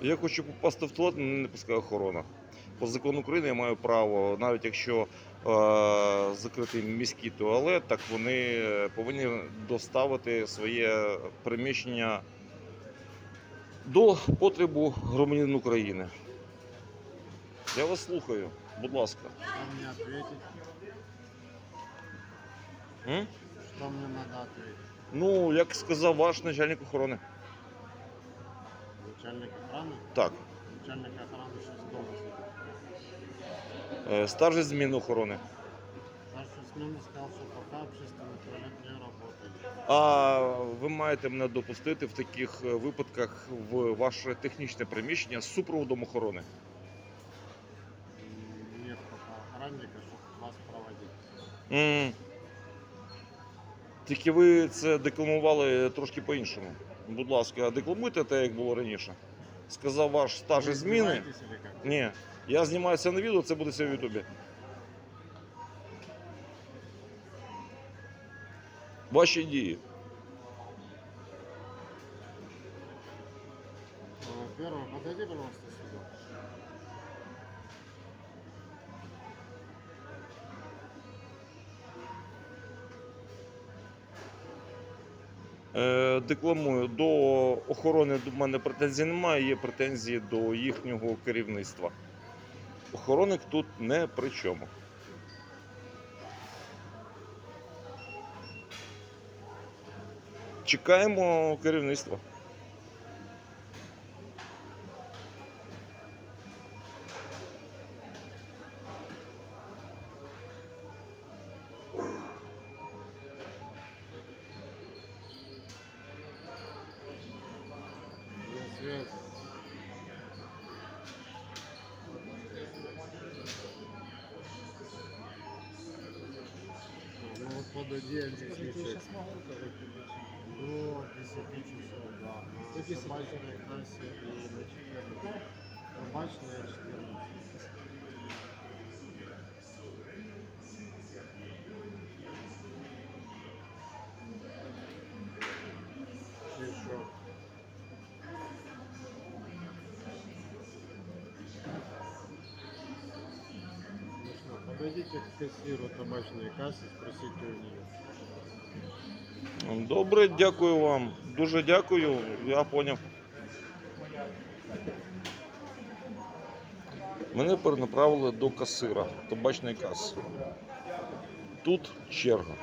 Я хочу попасти в туалет, мене не пускає охорона. По закону України я маю право, навіть якщо е, закритий міський туалет, так вони повинні доставити своє приміщення до потребу громадянин України. Я вас слухаю, будь ласка. Что мне ответить? М? Что мне надо ответить? Ну, як сказав ваш начальник охорони. Начальник охраны? Так, Начальник охраны сейчас дома сидит. е, старший зміни охорони. Старший смены сказал, что пока общественный туалет не работает. А ви маєте мене допустити в таких е, випадках в ваше технічне приміщення з супроводом охорони. М, Нет пока охранника, чтобы вас проводить. М. Тільки ви це декламували трошки по-іншому. Будь ласка, декламуйте те, як було раніше. Сказав ваш стаж і зміни. Ні, я знімаюся на відео, це буде все в Ютубі. Ваші дії. Перше, Первое, подойди, пожалуйста, сюда. Декламую, до охорони до мене претензій немає, є претензії до їхнього керівництва. Охоронник тут не при чому. Чекаємо керівництва. Ну вот под отдельный объясни. До 10 часов, да. На собачной кассе и на 14. Собачная 14. Подойдите к кассиру табачної каси, спросите у нее. Добре, дякую вам. Дуже дякую, я поняв. Мене перенаправили до касира табачної каси. Тут черга.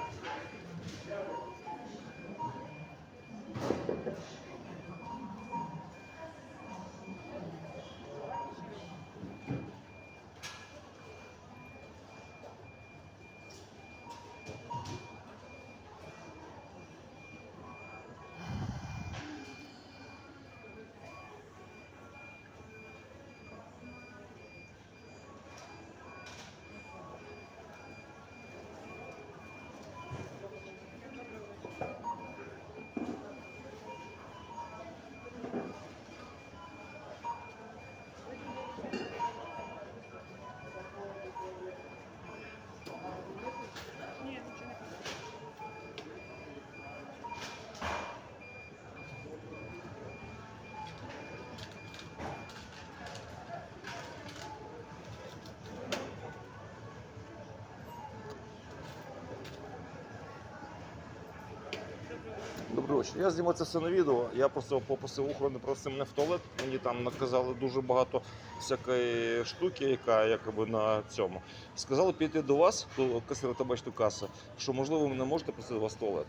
Добрий. Я знімаю це все на відео. Я просто попросив охорони провести мене в туалет. Мені там наказали дуже багато всякої штуки, яка якоби на цьому. Сказали піти до вас, до касира табачної каси, що можливо ви мене можете просити вас в туалет.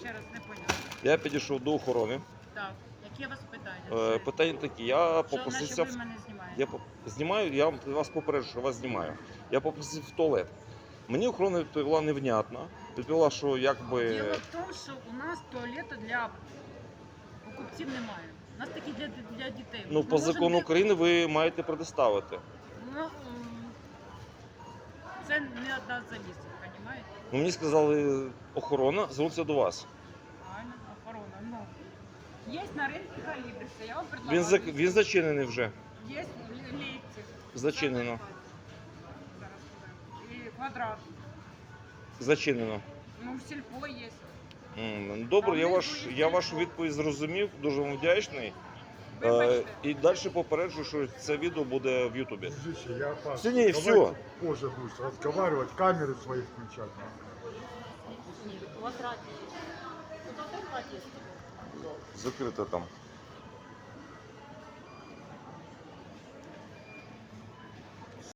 Ще раз не поняла. Я підійшов до охорони. Так, які у вас питання? Е, питання такі. Я Що, попросився. наче ви мене знімаєте? Я знімаю, я вам- вас попереджу, що вас знімаю. Я попросив в туалет. Мені охорона відповіла невнятно. Відповіла, що якби. Діло в тому, що у нас туалету для покупців немає. У нас такі для, для дітей. Ну, Ми по можемо закону де- України ви маєте предоставити. Ну, м, це не одна завісить, розумієте? Ну, мені сказали охорона, звернутися до вас. Правильно, охорона. Ну, є на ринку калібрися, я вам предлагаю. Він, зак- він зачинений вже. Є лейпциг. Зачинено. Квадрат. Зачинено. Ну, в сільпо є. М, Добре, я, ваш, я вашу відповідь зрозумів, дуже вам вдячний. Е, Вибачте. і далі попереджу, що це відео буде в Ютубі. Дружище, я опасен. Все, не, Давайте всё. Позже будешь разговаривать, камеры свои включать. Один радіо. Закрито там.